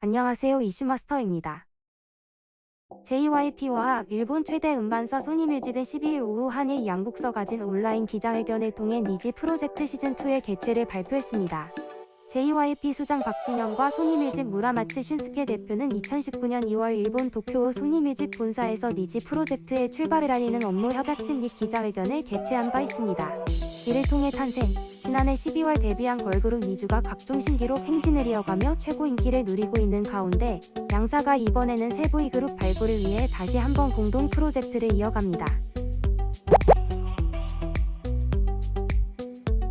안녕하세요 이슈마스터입니다. JYP와 일본 최대 음반사 소니뮤직은 12일 오후 한일 양국서 가진 온라인 기자회견을 통해 니지 프로젝트 시즌2의 개최를 발표했습니다. JYP 수장 박진영과 소니뮤직 무라마츠 슌스케 대표는 2019년 2월 일본 도쿄 소니뮤직 본사에서 니지 프로젝트의 출발을 알리는 업무 협약식 및 기자회견을 개최한 바 있습니다. 이를 통해 탄생, 지난해 12월 데뷔한 걸그룹 니주가 각종 신기록 행진을 이어가며 최고 인기를 누리고 있는 가운데 양사가 이번에는 새 보이그룹 발굴을 위해 다시 한번 공동 프로젝트를 이어갑니다.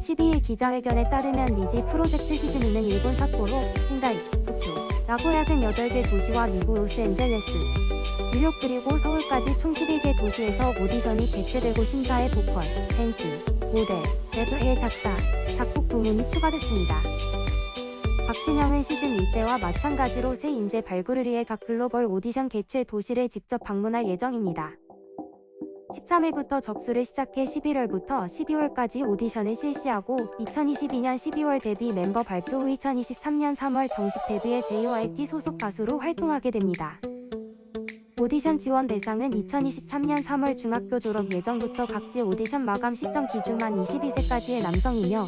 12일 기자회견에 따르면 니지 프로젝트 시즌2는 일본 삿포로, 헨다이, 도쿄, 나고야 등 8개 도시와 미국 로스앤젤레스, 뉴욕 그리고 서울까지 총 11개 도시에서 오디션이 개최되고 심사에 보컬, 댄스, 모델, 래퍼의 작사, 작곡 부문이 추가됐습니다. 박진영은 시즌 1때와 마찬가지로 새 인재 발굴을 위해 각 글로벌 오디션 개최 도시를 직접 방문할 예정입니다. 13일부터 접수를 시작해 11월부터 12월까지 오디션을 실시하고 2022년 12월 데뷔 멤버 발표 후 2023년 3월 정식 데뷔해 JYP 소속 가수로 활동하게 됩니다. 오디션 지원 대상은 2023년 3월 중학교 졸업 예정부터 각지 오디션 마감 시점 기준 만 22세까지의 남성이며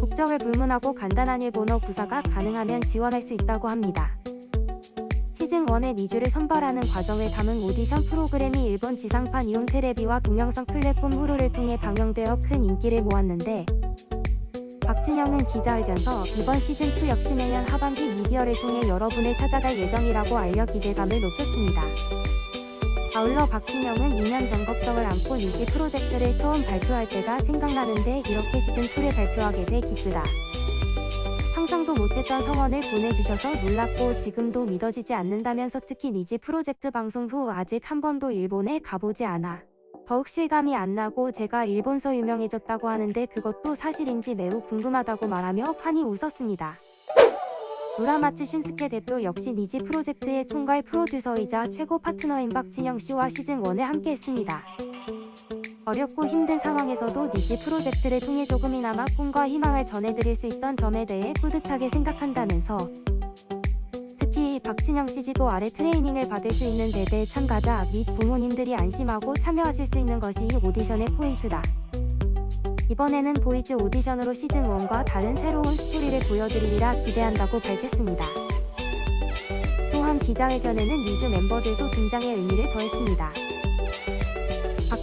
국적을 불문하고 간단한 일본어 구사가 가능하면 지원할 수 있다고 합니다. 시즌1의 니주를 선발하는 과정을 담은 오디션 프로그램이 일본 지상판 이온 테레비와 동영상 플랫폼 후루를 통해 방영되어 큰 인기를 모았는데 박진영은 기자회견서 이번 시즌2 역시 내년 하반기 미디어를 통해 여러분을 찾아갈 예정이라고 알려 기대감을 높였습니다. 아울러 박진영은 2년 전 걱정을 안고 니지 프로젝트를 처음 발표할 때가 생각나는데 이렇게 시즌2를 발표하게 돼 기쁘다. 상상도 못했던 성원을 보내주셔서 놀랍고 지금도 믿어지지 않는다면서 특히 니지 프로젝트 방송 후 아직 한 번도 일본에 가보지 않아. 더욱 실감이 안 나고 제가 일본서 유명해졌다고 하는데 그것도 사실인지 매우 궁금하다고 말하며 판이 웃었습니다. 무라마츠 슌스케 대표 역시 니지 프로젝트의 총괄 프로듀서이자 최고 파트너인 박진영 씨와 시즌1을 함께 했습니다. 어렵고 힘든 상황에서도 니지 프로젝트를 통해 조금이나마 꿈과 희망을 전해드릴 수 있던 점에 대해 뿌듯하게 생각한다면서 특히 박진영 씨 지도 아래 트레이닝을 받을 수 있는 대대 참가자 및 부모님들이 안심하고 참여하실 수 있는 것이 이 오디션의 포인트다. 이번에는 보이즈 오디션으로 시즌1과 다른 새로운 스토리를 보여드리리라 기대한다고 밝혔습니다. 또한 기자회견에는 니즈 멤버들도 등장의 의미를 더했습니다.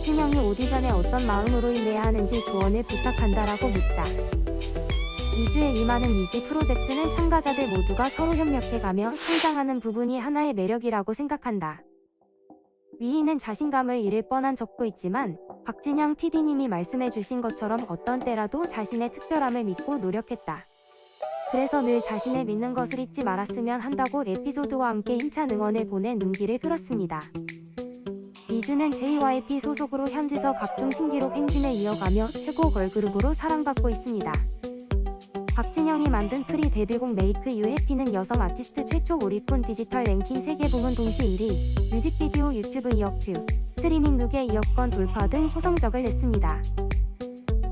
박진영이 오디션에 어떤 마음으로 임해야 하는지 조언을 부탁한다라고 묻자 2주에 임하는 니지 프로젝트는 참가자들 모두가 서로 협력해가며 성장하는 부분이 하나의 매력이라고 생각한다. 위인은 자신감을 잃을 뻔한 적도 있지만 박진영 PD님이 말씀해주신 것처럼 어떤 때라도 자신의 특별함을 믿고 노력했다. 그래서 늘 자신을 믿는 것을 잊지 말았으면 한다고 에피소드와 함께 힘찬 응원을 보내 눈길을 끌었습니다. 이주는 JYP 소속으로 현지서 각종 신기록 행진에 이어가며 최고 걸그룹으로 사랑받고 있습니다. 박진영이 만든 프리 데뷔곡 메이크 유 해피는 여성 아티스트 최초 오리콘 디지털 랭킹 세계 부문 동시 1위, 뮤직비디오 유튜브 2억 뷰, 스트리밍 누계 2억 건 돌파 등 호성적을 냈습니다.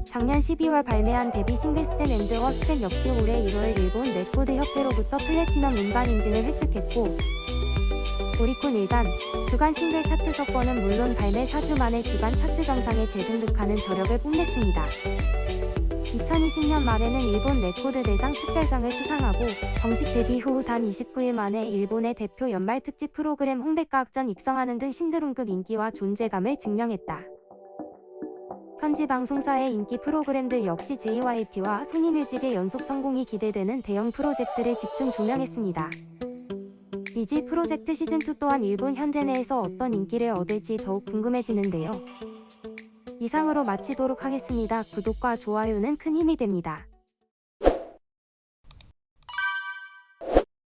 작년 12월 발매한 데뷔 싱글 스텝 앤드 워 스텝 역시 올해 1월 일본 레코드 협회로부터 플래티넘 음반 인증을 획득했고 오리콘 1단, 주간 싱글 차트 석권은 물론 발매 4주 만에 주간 차트 정상에 재등극하는 저력을 뽐냈습니다. 2020년 말에는 일본 레코드 대상 특별상을 수상하고 정식 데뷔 후 단 29일 만에 일본의 대표 연말 특집 프로그램 홍대과학전 입성하는 등 신드롬급 인기와 존재감을 증명했다. 현지 방송사의 인기 프로그램들 역시 JYP와 소니뮤직의 연속 성공이 기대되는 대형 프로젝트를 집중 조명했습니다. 니지 프로젝트 시즌2 또한 일본 현재 내에서 어떤 인기를 얻을지 더욱 궁금해지는데요. 이상으로 마치도록 하겠습니다. 구독과 좋아요는 큰 힘이 됩니다.